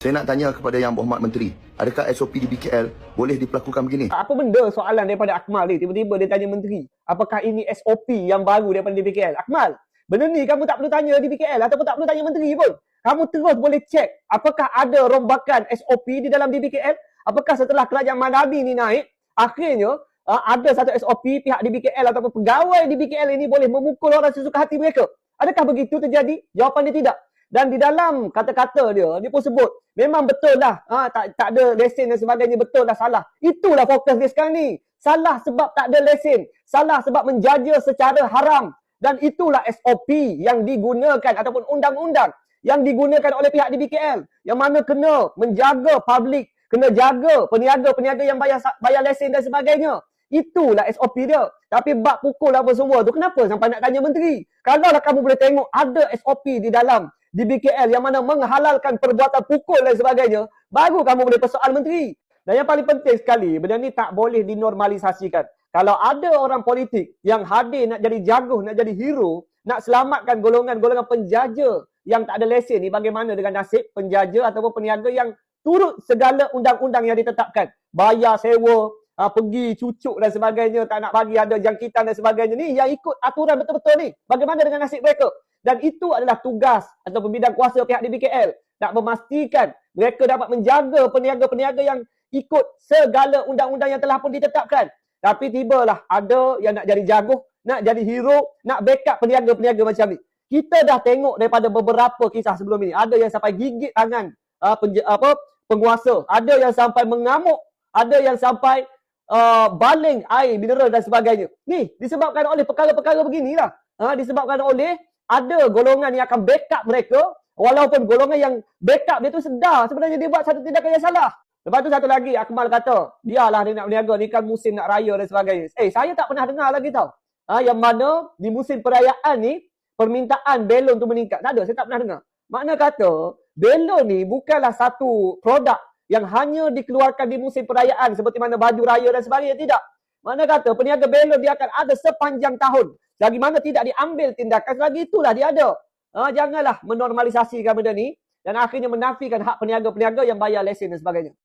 Saya nak tanya kepada Yang Berhormat Menteri, adakah SOP di BKL boleh diperlakukan begini? Apa benda soalan daripada Akmal ni? Tiba-tiba dia tanya menteri. Apakah ini SOP yang baru daripada DBKL? Akmal, benda ni kamu tak perlu tanya DBKL ataupun tak perlu tanya menteri pun. Kamu terus boleh cek apakah ada rombakan SOP di dalam DBKL? Apakah setelah kerajaan Manabi ni naik, akhirnya uh, ada satu SOP pihak DBKL ataupun pegawai DBKL ini boleh memukul orang sesuka hati mereka? Adakah begitu terjadi? Jawapan dia tidak. Dan di dalam kata-kata dia, dia pun sebut, memang betul lah, ha, tak, tak ada lesen dan sebagainya, betul lah salah. Itulah fokus dia sekarang ni. Salah sebab tak ada lesen. Salah sebab menjaja secara haram. Dan itulah SOP yang digunakan ataupun undang-undang yang digunakan oleh pihak DBKL. Yang mana kena menjaga publik, kena jaga peniaga-peniaga yang bayar bayar lesen dan sebagainya. Itulah SOP dia. Tapi bab pukul apa semua tu, kenapa sampai nak tanya menteri? Kalau lah kamu boleh tengok ada SOP di dalam di BKL yang mana menghalalkan perbuatan pukul dan sebagainya, baru kamu boleh persoal menteri. Dan yang paling penting sekali, benda ni tak boleh dinormalisasikan. Kalau ada orang politik yang hadir nak jadi jaguh, nak jadi hero, nak selamatkan golongan-golongan penjaja yang tak ada lesen ni, bagaimana dengan nasib penjaja ataupun peniaga yang turut segala undang-undang yang ditetapkan. Bayar sewa, ha, pergi cucuk dan sebagainya, tak nak bagi ada jangkitan dan sebagainya ni, yang ikut aturan betul-betul ni. Bagaimana dengan nasib mereka? Dan itu adalah tugas atau bidang kuasa pihak DBKL nak memastikan mereka dapat menjaga peniaga-peniaga yang ikut segala undang-undang yang telah pun ditetapkan. Tapi tibalah ada yang nak jadi jaguh, nak jadi hero, nak backup peniaga-peniaga macam ni. Kita dah tengok daripada beberapa kisah sebelum ini. Ada yang sampai gigit tangan uh, penj- apa, penguasa. Ada yang sampai mengamuk. Ada yang sampai uh, baling air mineral dan sebagainya. Ni disebabkan oleh perkara-perkara beginilah. Uh, disebabkan oleh ada golongan yang akan backup mereka walaupun golongan yang backup dia tu sedar sebenarnya dia buat satu tindakan yang salah. Lepas tu satu lagi Akmal kata, dialah dia nak berniaga ni kan musim nak raya dan sebagainya. Eh saya tak pernah dengar lagi tau. Ha, yang mana di musim perayaan ni permintaan belon tu meningkat. Tak ada, saya tak pernah dengar. Makna kata belon ni bukanlah satu produk yang hanya dikeluarkan di musim perayaan seperti mana baju raya dan sebagainya. Tidak. Mana kata peniaga belon dia akan ada sepanjang tahun. Lagi mana tidak diambil tindakan, lagi itulah dia ada. Ha, janganlah menormalisasikan benda ni dan akhirnya menafikan hak peniaga-peniaga yang bayar lesen dan sebagainya.